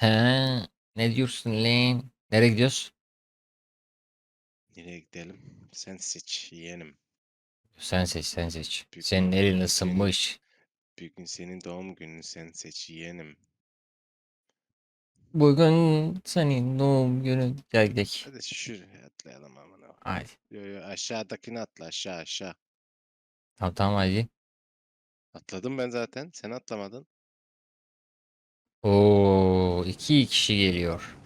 He, ne diyorsun lan? Nereye gidiyoruz? Nereye gidelim? Sen seç yeğenim. Sen seç, sen seç. Büyük Senin elin senin- ısınmış. Bir gün senin doğum günün sen seç yeğenim. Bugün senin doğum günün. Gel gidelim. Hadi şuraya atlayalım amına. Hadi. Yo yo aşağıdakini atla aşağı aşağı. Tamam tamam hadi. Atladım ben zaten. Sen atlamadın. Oo, iki kişi geliyor.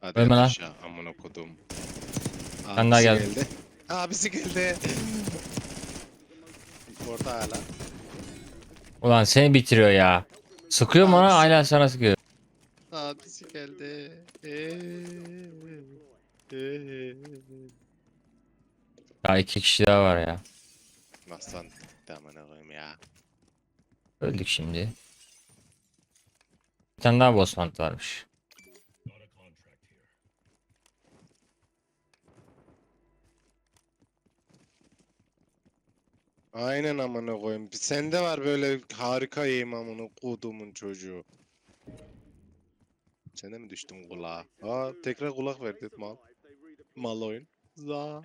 Hadi Ölme lan. aşağı amına kodum. Ben daha geldim. geldi. Abisi geldi. Orada hala. Ulan seni bitiriyor ya. Sıkıyor mu ona? Hala sana sıkıyor. Abisi geldi. Eee. Eee. Ya iki kişi daha var ya. Nasıl gitti amına koyayım ya. Öldük şimdi. Bir tane daha boss hunt varmış. Aynen amına koyayım. Sende var böyle harika yiyeyim amına kodumun çocuğu. Sende mi düştün kulağa? Aa tekrar kulak verdi mal. Mal oyun. Za.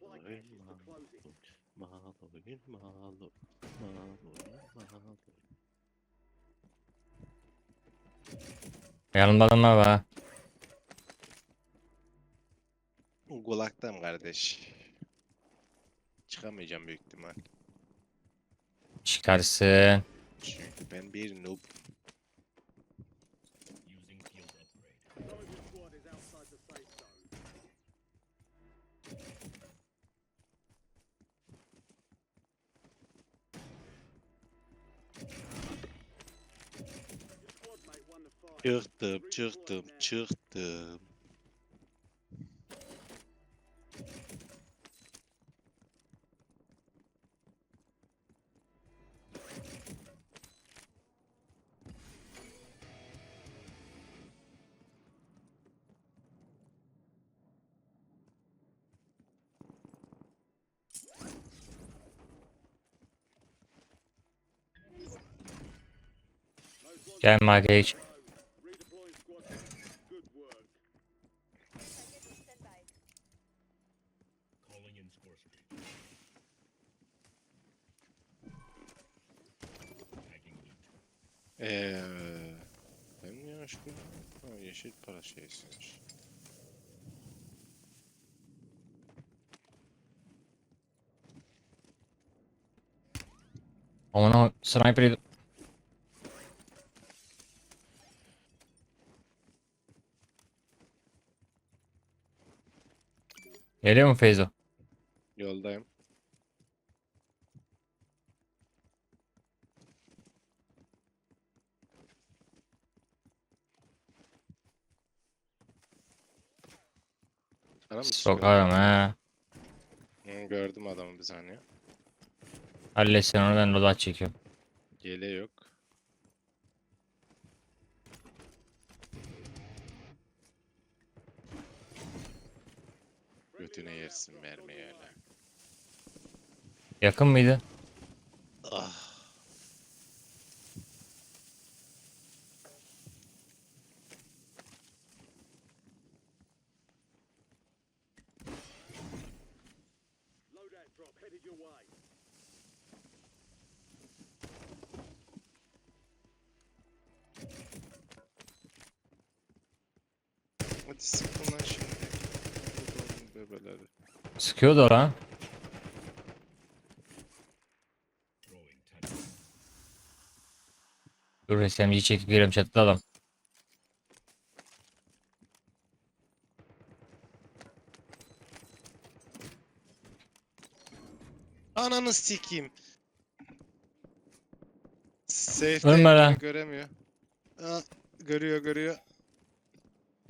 Oyun. Mal oyun mal oyun. Yanımda adamlar var. ha. Kardeş. Çıkamayacağım büyük ihtimal. Çıkarsın. Çünkü ben bir noob. Çıktım çıktım çıktım. Gel Margeç. Redeploying squad mates. Good work. Eee ben mi yanlış bilmiyorum? Ha, yeşil para şeysiymiş. Ona sniper yedim. Geliyor mu Feyzo? Yoldayım. Sana mı sıkıyor? Sokarım ha. Hı, gördüm adamı bir saniye. Halletsin onu ben lodat çekiyorum. Yele yok. Götüne yersin mermiyi öyle. Yakın mıydı? Ah. Loadout drop headed your way. Hadi sıkın lan şimdi. Allah'ım bebeleri. Sıkıyordu o lan. Dur SMG'yi çekip geliyorum çatıda adam. Ananı sikeyim. Safe Ölme lan. göremiyor. Aa, görüyor görüyor.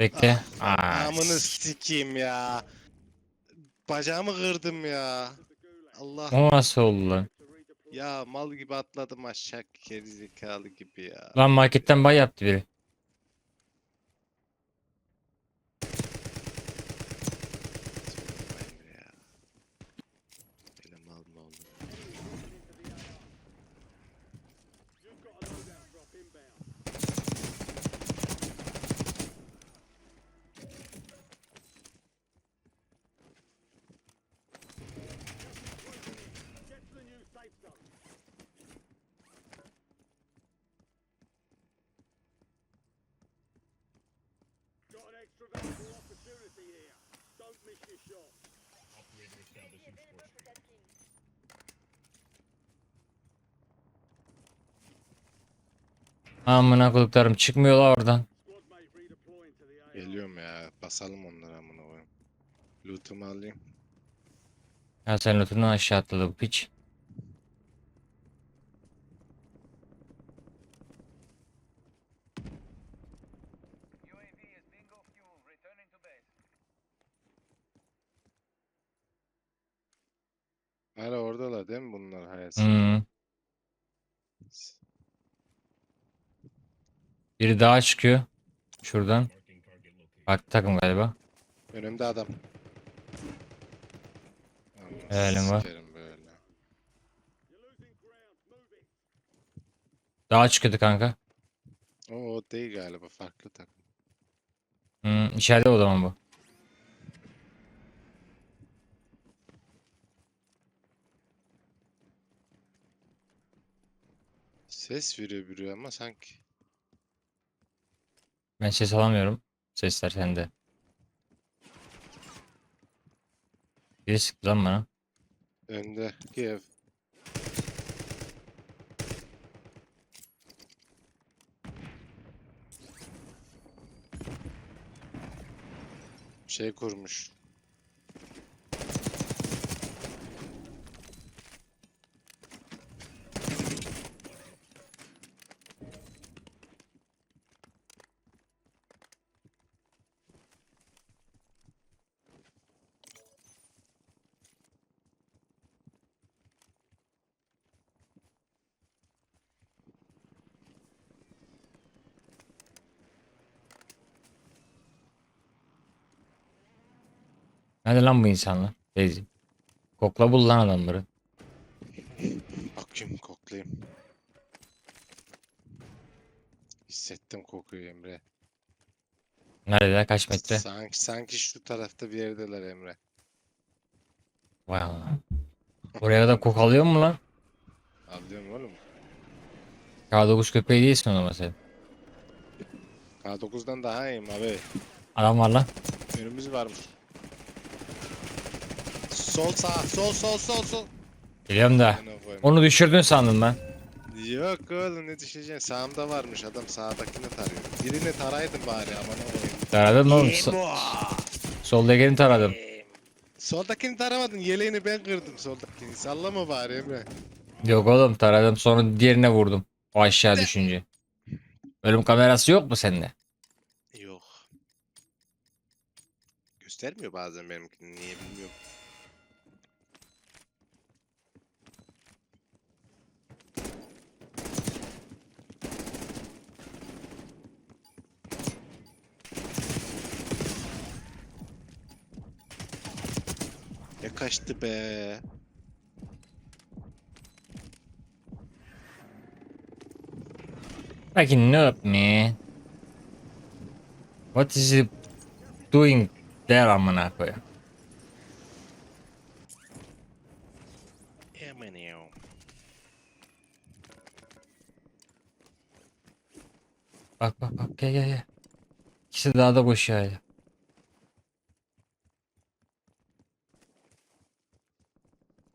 Bekle. Ah, Aa, Amını sikeyim ya. Bacağımı kırdım ya. Allah. o nasıl oldu lan? Ya mal gibi atladım aşağı geri zekalı gibi ya. Lan marketten bay yaptı biri. Amına koduklarım çıkmıyorlar oradan. Squad mate redeploying to the AR. Geliyorum ya. Basalım onları amına koyayım. Loot'umu alayım. Ya sen lootundan aşağı atladı bu piç. Hala oradalar değil mi bunlar hayat? Hmm. Biri daha çıkıyor. Şuradan. Bak takım galiba. Önümde adam. Aman Helalim var. sikerim böyle. Daha çıkıyordu kanka. O, o değil galiba farklı takım. Hmm, içeride o zaman bu. Ses veriyor biri ama sanki. Ben ses alamıyorum. Sesler sende. Biri sıktı lan bana. Önde. Kiev. Şey kurmuş. Nerede lan bu insanlar? Bezi. Kokla bul lan adamları. Bakayım koklayayım. Hissettim kokuyu Emre. Neredeler? Kaç metre? Sanki, sanki şu tarafta bir yerdeler Emre. Vay Allah. Oraya da kok alıyor mu lan? Anlıyorum oğlum. K9 köpeği değilsin o zaman sen. K9'dan daha iyiyim abi. Adam var lan. Önümüz varmış. Sol sağ, sol sol sol sol. Biliyorum da. Onu düşürdün sandım ben. Yok oğlum ne düşeceksin? Sağımda varmış adam sağdakini tarıyor. Birini taraydın bari aman koyayım. Taradın oğlum. So- soldakini taradım. Soldakini taramadın. Yeleğini ben kırdım soldakini. Sallama bari Emre. Yok oğlum taradım sonra diğerine vurdum. O aşağı düşünce. Ölüm kamerası yok mu sende? Yok. Göstermiyor bazen benimkini. Niye bilmiyorum. Kaçtı be. Fucking noob man. What is he doing there amına koyayım? Bak bak bak gel gel gel. İkisi daha da boş ya.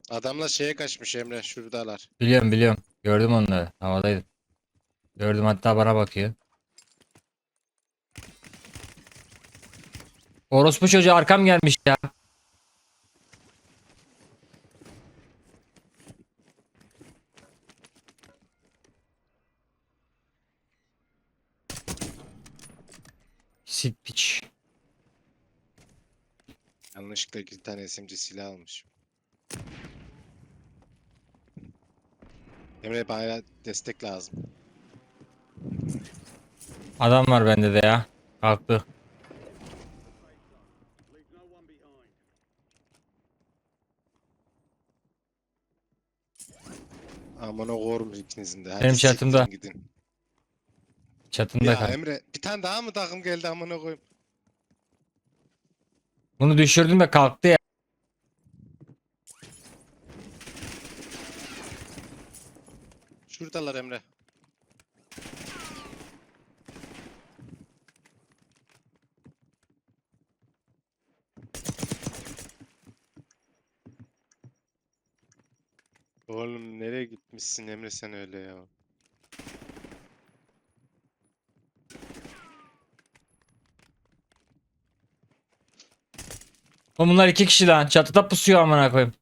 Adamlar şeye kaçmış Emre şuradalar. Biliyorum biliyorum. Gördüm onları. Havadaydı. Gördüm hatta bana bakıyor. Orospu çocuğu arkam gelmiş ya. Sit piç. Yanlışlıkla iki tane SMG silah almış. Emre bana destek lazım. Adam var bende de ya. Kalktı. Aman o korum ikinizin de. Benim çatımda. Gidin. Çatında Ya kal. Emre bir tane daha mı takım geldi amına koyayım? Bunu düşürdüm de kalktı ya. Şuradalar Emre. Oğlum nereye gitmişsin Emre sen öyle ya? Oğlum bunlar iki kişi lan. Çatıda pusuyor amına koyayım.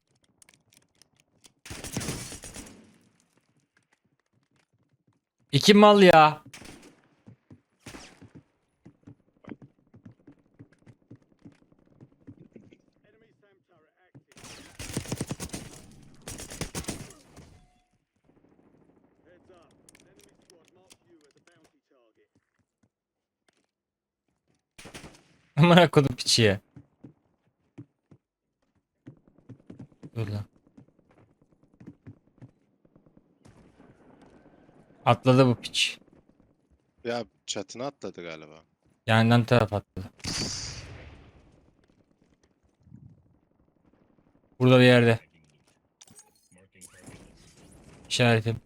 A bounty target. Amına koydum piçiye. Dur lan. Atladı bu piç. Ya çatına atladı galiba. Yandan taraf atladı. Burada bir yerde. İşaretim.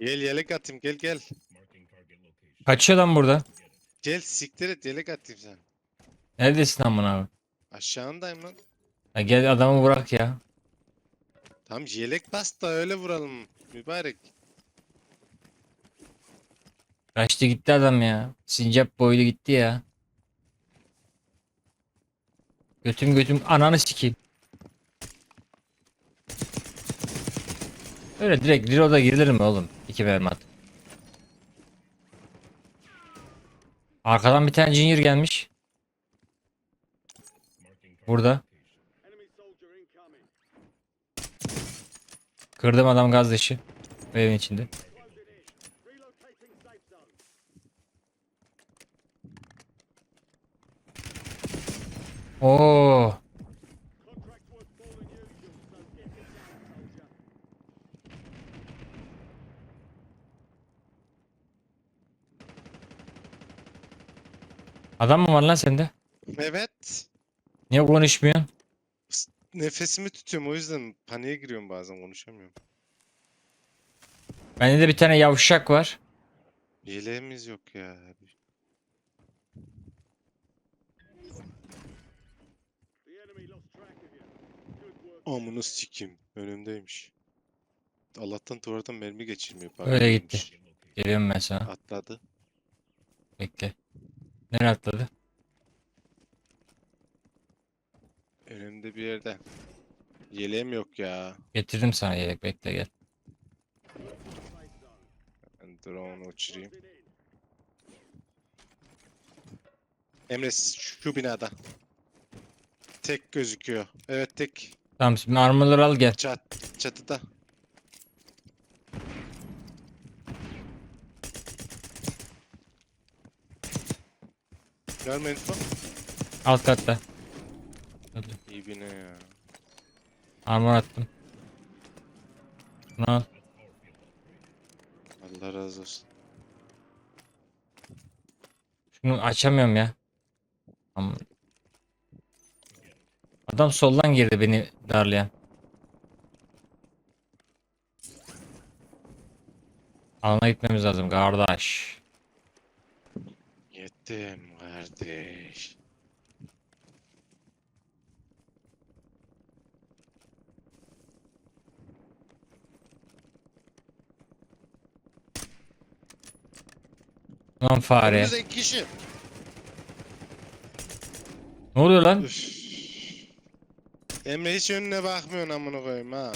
Gel yelek atayım gel gel. Kaçıyor lan burada. Gel siktir et yelek atayım sen. Neredesin amına koyayım? Aşağındayım lan. Ya gel adamı bırak ya. Tamam yelek bas da öyle vuralım. Mübarek. Kaçtı gitti adam ya. Sincap boylu gitti ya. Götüm götüm ananı sikeyim. Öyle direkt reload'a girilir mi oğlum? İki mermi at. Arkadan bir tane junior gelmiş. Burada. Kırdım adam gaz dışı. Evin içinde. Oo. Adam mı var lan sende? Evet. Niye konuşmuyorsun? Nefesimi tutuyorum o yüzden paniğe giriyorum bazen konuşamıyorum. Bende de bir tane yavşak var. Yeleğimiz yok ya. Amını sikim. Önümdeymiş. Allah'tan duvardan mermi geçirmiyor. bari Öyle gitti. Geliyorum ben sana. Atladı. Bekle. Nereye atladı? Önümde bir yerde. Yeleğim yok ya. Getirdim sana yelek bekle gel. Ben drone uçurayım. Emre şu binada. Tek gözüküyor. Evet tek. Tamam şimdi armor'ları al gel. Çat, çatıda. Görme info. Alt katta. Hadi. İyi bine ya. Armor attım. Bunu al. Allah razı olsun. Şunu açamıyorum ya. Adam soldan girdi beni darlayan. Alana gitmemiz lazım kardeş. Yettim kardeş. Lan fare. Önümüzde iki kişi. Ne oluyor lan? Üf. Emre hiç önüne bakmıyorsun amına koyayım ha.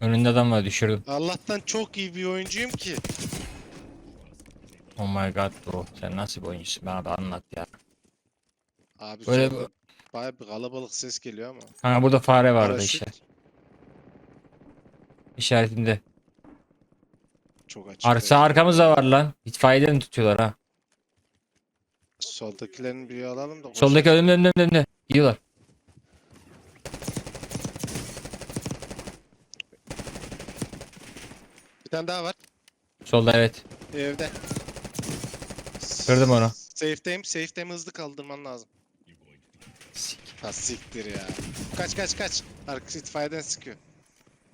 Önünde adam var düşürdüm. Allah'tan çok iyi bir oyuncuyum ki. Oh my god bro. Sen nasıl bir oyuncusun? Bana da anlat ya. Abi Böyle bayağı bir kalabalık ses geliyor ama. Ha burada fare vardı Paraşüt işte. İşaretinde. Çok açık. Arsa arkamızda var lan. İtfaiyeden tutuyorlar ha. Soldakilerin biri alalım da. Soldaki önümde önümde önümde. Gidiyorlar. Bir tane daha var. Solda evet. Evde. Kırdım onu. Safe'deyim. Safe'deyim hızlı kaldırman lazım. Ha siktir ya. Kaç kaç kaç. Arkası itfaiyeden sıkıyor.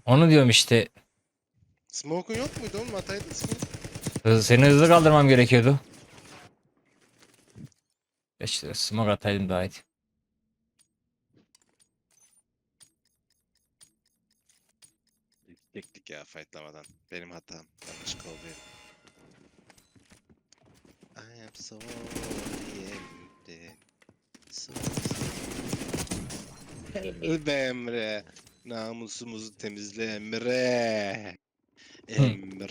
Onu diyorum işte. Smoke'un yok muydu oğlum? Ataydın smoke. Hız- Seni hızlı kaldırmam gerekiyordu. İşte smoke ataydım daha iyiydi. Teknik ya fightlamadan. Benim hatam. Yanlış kol benim. I am so empty. So Gel be Emre. Namusumuzu temizle Emre. Emre.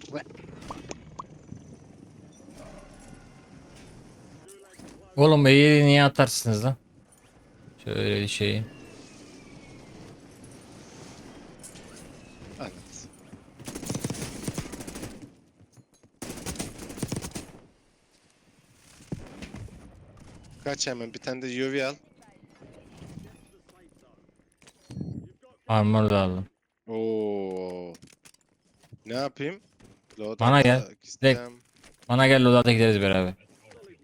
Oğlum iyi niye atarsınız lan? Şöyle bir şey. Anlat. Kaç hemen bir tane de UV al. Armor da aldım. Ne yapayım? Loadout'a Bana gel. gideceğim. Bana gel odada gideriz beraber.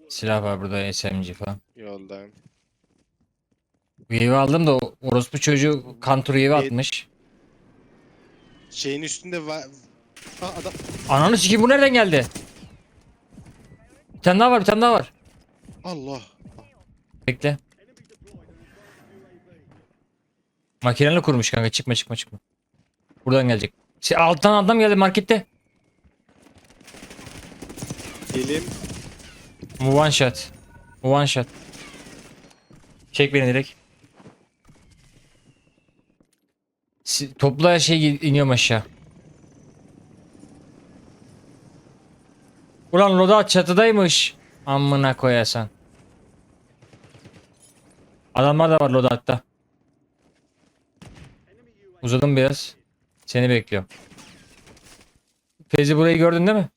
Silah var burada SMG falan. Yoldayım. Evi aldım da o orospu çocuğu evi Evet. atmış. Şeyin üstünde var. Ha adam. Ananı sikeyim bu nereden geldi? Bir tane daha var bir tane daha var. Allah. Bekle. Makineli kurmuş kanka çıkma çıkma çıkma. Buradan gelecek. Şey, alttan adam geldi markette. Gelim. One shot. One shot. Çek beni direkt. Si- Topla şey iniyorum aşağı. Ulan loda çatıdaymış. Amına koyasan. Adamlar da var lodatta. Uzadım biraz. Seni bekliyorum. Fezi burayı gördün değil mi?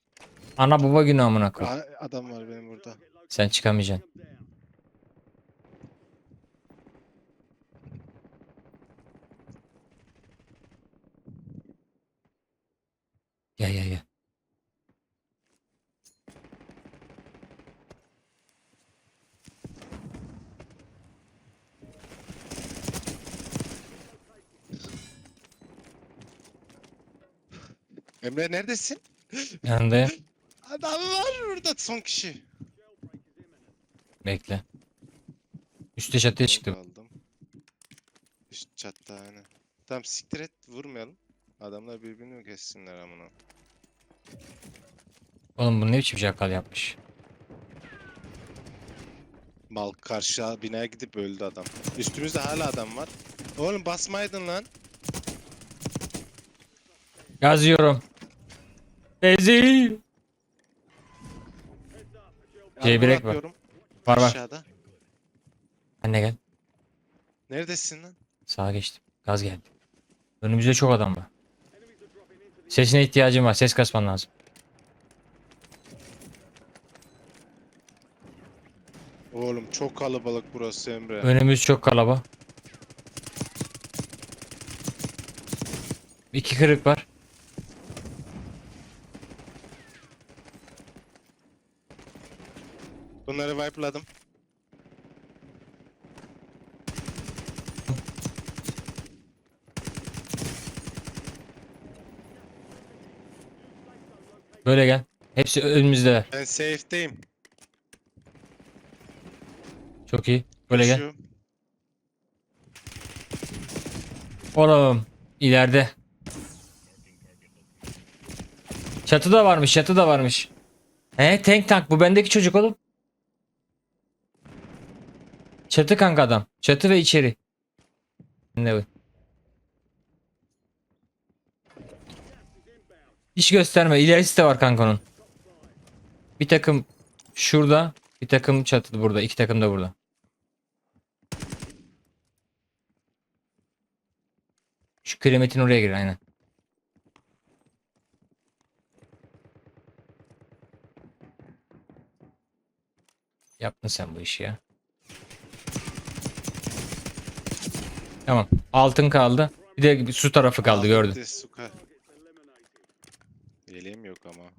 Ana baba günü amına koy. Adam var benim burada. Sen çıkamayacaksın. Gel gel gel. Emre neredesin? Yanındayım. Adam var burada son kişi. Bekle. Üste çatıya çıktım. Aldım. Üst çatta aynen. Tamam siktir et vurmayalım. Adamlar birbirini mi kessinler amına. Oğlum bu ne biçim şakal yapmış. Mal karşı binaya gidip öldü adam. Üstümüzde hala adam var. Oğlum basmaydın lan. Gaz Fezi. Jailbreak var. atıyorum Var var. Aşağıda. Anne gel. Neredesin lan? Sağa geçtim. Gaz geldi. Önümüzde çok adam var. Sesine ihtiyacım var. Ses kasman lazım. Oğlum çok kalabalık burası Emre. Önümüz çok kalaba. İki kırık var. Bunları wipe'ladım. Böyle gel. Hepsi önümüzde. Ben safe'deyim. Çok iyi. Böyle gel. Koşuyorum. Oğlum. ileride. Çatı da varmış. Çatı da varmış. He tank tank. Bu bendeki çocuk oğlum. Çatı kanka adam. Çatı ve içeri. Ne bu? Hiç gösterme. İlerisi de var kankanın. Bir takım şurada. Bir takım çatı burada. iki takım da burada. Şu kremetin oraya gir aynen. Yaptın sen bu işi ya. Tamam. Altın kaldı. Bir de su tarafı kaldı Suka. Yeleğim yok ama.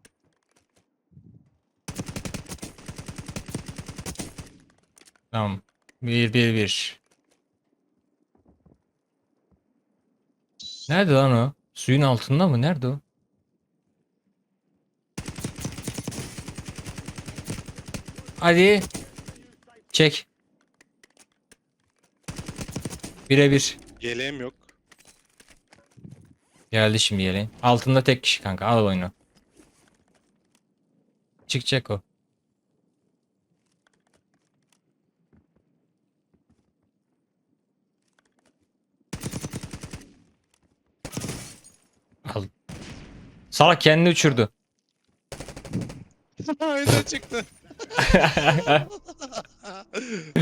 Tamam. Bir bir bir. Nerede lan o? Suyun altında mı? Nerede o? Hadi. Çek. Birebir. Yeleğim yok. Geldi şimdi yeleğin. Altında tek kişi kanka. Al oyunu. Çıkacak o. Al. Salak kendini uçurdu. Öyle çıktı.